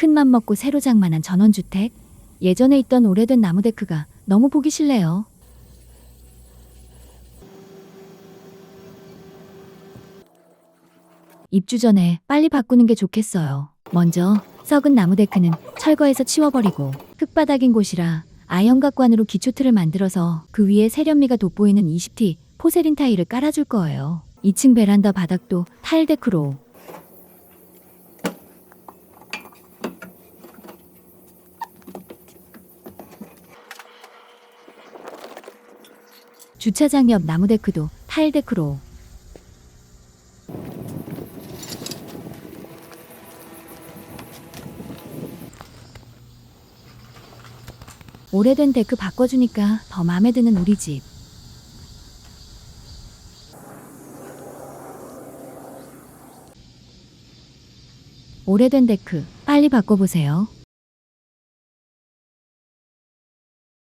큰맘 먹고 새로 장만한 전원주택? 예전에 있던 오래된 나무 데크가 너무 보기 싫네요. 입주 전에 빨리 바꾸는 게 좋겠어요. 먼저 썩은 나무 데크는 철거해서 치워버리고 흙바닥인 곳이라 아연각관으로 기초틀을 만들어서 그 위에 세련미가 돋보이는 20T 포세린 타일을 깔아줄 거예요. 2층 베란다 바닥도 타일 데크로 주차장 옆 나무 데크도 타일 데크로 오래된 데크 바꿔주니까 더 마음에 드는 우리 집. 오래된 데크 빨리 바꿔보세요.